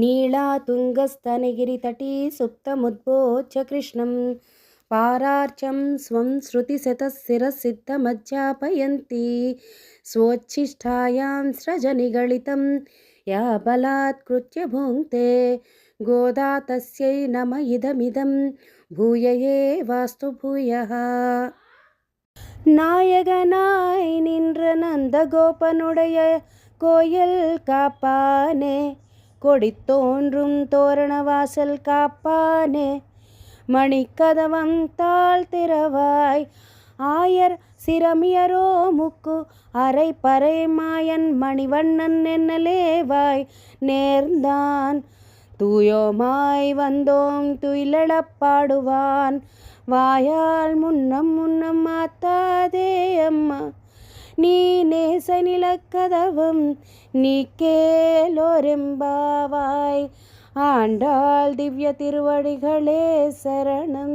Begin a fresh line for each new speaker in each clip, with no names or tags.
नीलातुङ्गस्तनगिरितटी सुप्तमुद्बोच्य कृष्णं पारार्चं स्वं श्रुतिशतशिरसिद्धमज्जापयन्ती स्वोच्छिष्ठायां स्रजनिगलितं या बलात्कृत्य भुङ्क्ते गोदा तस्यै नम इदमिदं भूय वास्तु भूयः நாயகனாய் நின்ற நந்த கோபனுடைய கோயில் காப்பானே கொடி கொடித்தோன்றும் தோரணவாசல் காப்பானே. மணிக்கதவம் தாழ் திறவாய். ஆயர் சிரமியரோ முக்கு அரை பறை மாயன் மணிவண்ணன் என்னலேவாய். நேர்ந்தான் தூயோமாய் வந்தோம் துயிலடப்பாடுவான் வாயால் முன்னம் முன்னம் மாத்தாதே அம்மா. நீ நேச நிலக்கதவும் நீ கேலோரெம்பாவாய் ఆండాల్ దివ్య తిరువడిగళే శరణం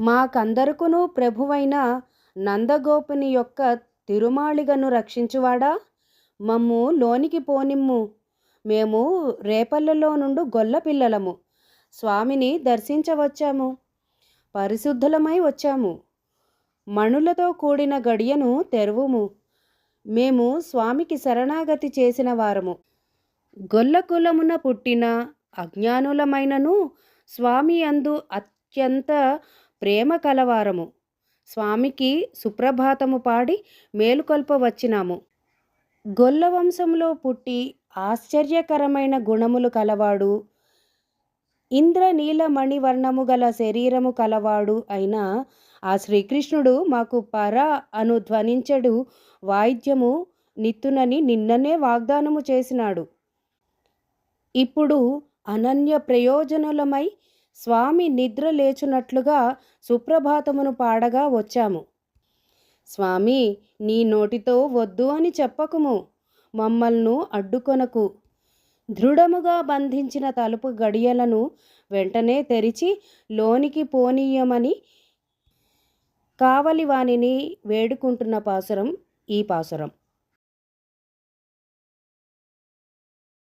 మాకందరకును ప్రభువైన నందగోపుని యొక్క తిరుమాళిగను రక్షించువాడా మమ్ము లోనికి పోనిమ్ము మేము రేపల్లెలో నుండి గొల్ల పిల్లలము స్వామిని దర్శించవచ్చాము పరిశుద్ధులమై వచ్చాము మణులతో కూడిన గడియను తెరువుము. మేము స్వామికి శరణాగతి చేసిన వారము. గొల్లకులమున పుట్టిన అజ్ఞానులమైనను స్వామి అందు అత్యంత ప్రేమ కలవారము. స్వామికి సుప్రభాతము పాడి మేలుకొల్ప వచ్చినాము. గొల్ల వంశంలో పుట్టి ఆశ్చర్యకరమైన గుణములు కలవాడు. ఇంద్రనీలమణివర్ణము గల శరీరము కలవాడు అయిన ఆ శ్రీకృష్ణుడు మాకు పర అను ధ్వనించడు వాయిద్యము నిత్తునని నిన్ననే వాగ్దానము చేసినాడు. ఇప్పుడు అనన్య ప్రయోజనులమై స్వామి నిద్ర లేచునట్లుగా సుప్రభాతమును పాడగా వచ్చాము. స్వామి నీ నోటితో వద్దు అని చెప్పకుము మమ్మల్ను అడ్డుకొనకు. దృఢముగా బంధించిన తలుపు గడియలను వెంటనే తెరిచి లోనికి పోనీయమని కావలి వాణిని వేడుకుంటున్న పాసురం ఈ పాసురం.